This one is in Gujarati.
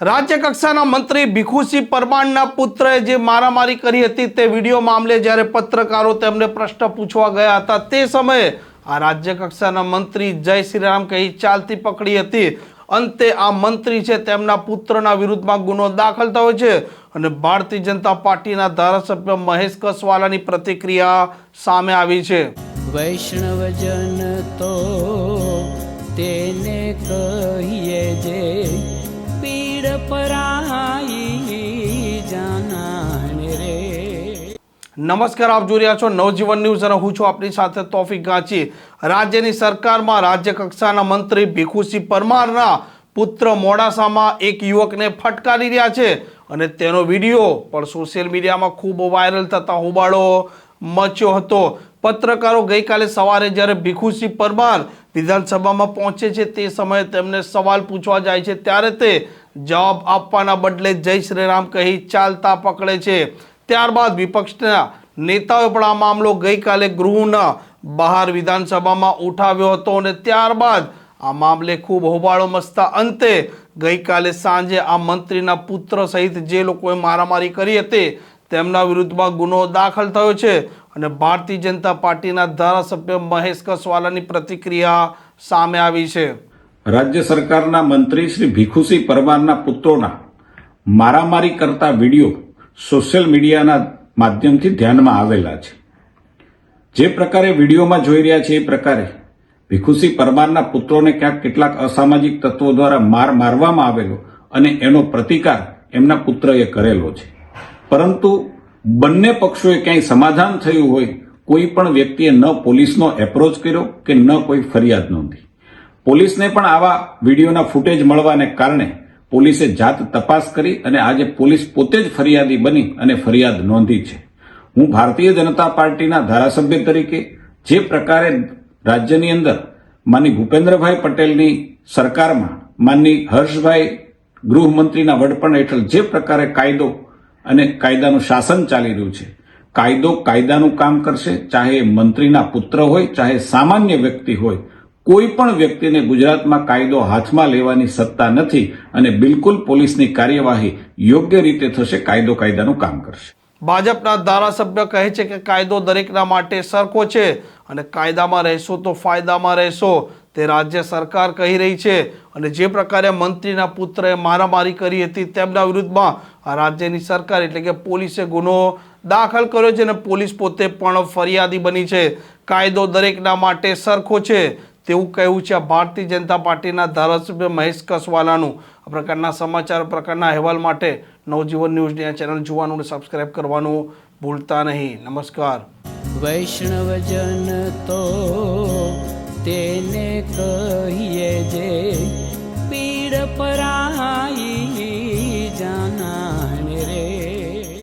રાજ્ય કક્ષાના મંત્રી ભીખુસિંહ પરમારના પુત્રએ જે મારામારી કરી હતી તે વીડિયો મામલે જ્યારે પત્રકારો તેમને પ્રશ્ન પૂછવા ગયા હતા, તે સમયે આ રાજ્ય કક્ષાના મંત્રી જય શ્રીરામ કહી ચાલતી પકડી હતી. અંતે આ મંત્રી છે તેમના પુત્રના વિરુદ્ધમાં ગુનો દાખલ થયો છે અને ભારતીય જનતા પાર્ટીના ધારાસભ્ય મહેશ કસવાલાની પ્રતિક્રિયા સામે આવી છે. વૈષ્ણવજન તો તેને કહીએ જે નમસ્કાર, આપ જોઈ રહ્યા છો નવજીવન ન્યૂઝ અને હું છું આપની સાથે તોફિક ગાંચી. રાજ્યની સરકારમાં રાજ્ય કક્ષાના મંત્રી ભીખુસિંહ પરમારના પુત્ર મોડાસામાં એક યુવકને ફટકારી રહ્યા છે અને તેનો વીડિયો પણ સોશિયલ મીડિયામાં ખૂબ વાયરલ થતા હોબાળો મચ્યો હતો. પત્રકારો ગઈકાલે સવારે જ્યારે ભીખુસિંહ પરમાર વિધાનસભામાં પહોંચે છે તે સમયે તેમને સવાલ પૂછવા જાય છે. ત્યારે તે જવાબ આપવાના બદલે જય શ્રીરામ કહી ચાલતા પકડે છે. ત્યારબાદ વિપક્ષના નેતાઓએ પણ આ મામલો ગઈકાલે ગૃહના બહાર વિધાનસભામાં ઉઠાવ્યો હતો અને ત્યારબાદ આ મામલે ખૂબ હોબાળો મચતા અંતે ગઈકાલે સાંજે આ મંત્રીના પુત્ર સહિત જે લોકોએ મારામારી કરી હતી તેમના વિરુદ્ધમાં ગુનો દાખલ થયો છે અને ભારતીય જનતા પાર્ટીના ધારાસભ્ય મહેશ કસવાલાની પ્રતિક્રિયા સામે આવી છે. રાજ્ય સરકારના મંત્રી શ્રી ભીખુસિંહ પરમારના પુત્રોના મારામારી કરતા વીડિયો સોશિયલ મીડિયાના માધ્યમથી ધ્યાનમાં આવેલા છે. જે પ્રકારે વિડીયોમાં જોઈ રહ્યા છે એ પ્રકારે ભીખુસિંહ પરમારના પુત્રોને ક્યાંક કેટલાક અસામાજિક તત્વો દ્વારા માર મારવામાં આવેલો અને એનો પ્રતિકાર એમના પુત્રએ કરેલો છે. પરંતુ બંને પક્ષોએ ક્યાંય સમાધાન થયું હોય કોઈ પણ વ્યક્તિએ ન પોલીસનો એપ્રોચ કર્યો કે ન કોઈ ફરિયાદ નોંધી. પોલીસને પણ આવા વિડીયોના ફૂટેજ મળવાને કારણે પોલીસે જાત તપાસ કરી અને આજે પોલીસ પોતે જ ફરિયાદી બની અને ફરિયાદ નોંધી છે. હું ભારતીય જનતા પાર્ટીના ધારાસભ્ય તરીકે જે પ્રકારે રાજ્યની અંદર માની ભૂપેન્દ્રભાઈ પટેલની સરકારમાં માનની હર્ષભાઈ ગૃહમંત્રીના વડપણ હેઠળ જે પ્રકારે કાયદો અને કાયદાનું શાસન ચાલી રહ્યું છે, કાયદો કાયદાનું કામ કરશે, ચાહે મંત્રીના પુત્ર હોય, ચાહે સામાન્ય વ્યક્તિ હોય કોઈ પણ વ્યક્તિને ગુજરાતમાં કાયદો હાથમાં લેવાની સત્તા નથી અને બિલકુલ પોલીસની કાર્યવાહી યોગ્ય રીતે થશે, કાયદો કાયદાનું કામ કરશે. ભાજપના ધારાસભ્ય કહે છે કે કાયદો દરેકના માટે સરખો છે અને કાયદામાં રહેશો તો ફાયદામાં રહેશો. તે રાજ્ય સરકાર કહી રહી છે અને જે પ્રકારે મંત્રીના પુત્રએ મારામારી કરી હતી તેમના વિરુદ્ધમાં આ રાજ્યની સરકાર એટલે કે પોલીસે ગુનો દાખલ કર્યો છે અને પોલીસ પોતે પણ ફરિયાદી બની છે. કાયદો દરેકના માટે સરખો છે. તેવું કહેવું છે. ભારતીય જનતા પાર્ટીના ધારાસભ્ય મહેશ કસવાલાનું આ પ્રકારના સમાચાર પ્રકારના અહેવાલ માટે નવજીવન ન્યૂઝની આ ચેનલ જોવાનું અને સબસ્ક્રાઇબ કરવાનું ભૂલતા નહીં. નમસ્કાર. વૈષ્ણવજન તો તેને કહીએ જે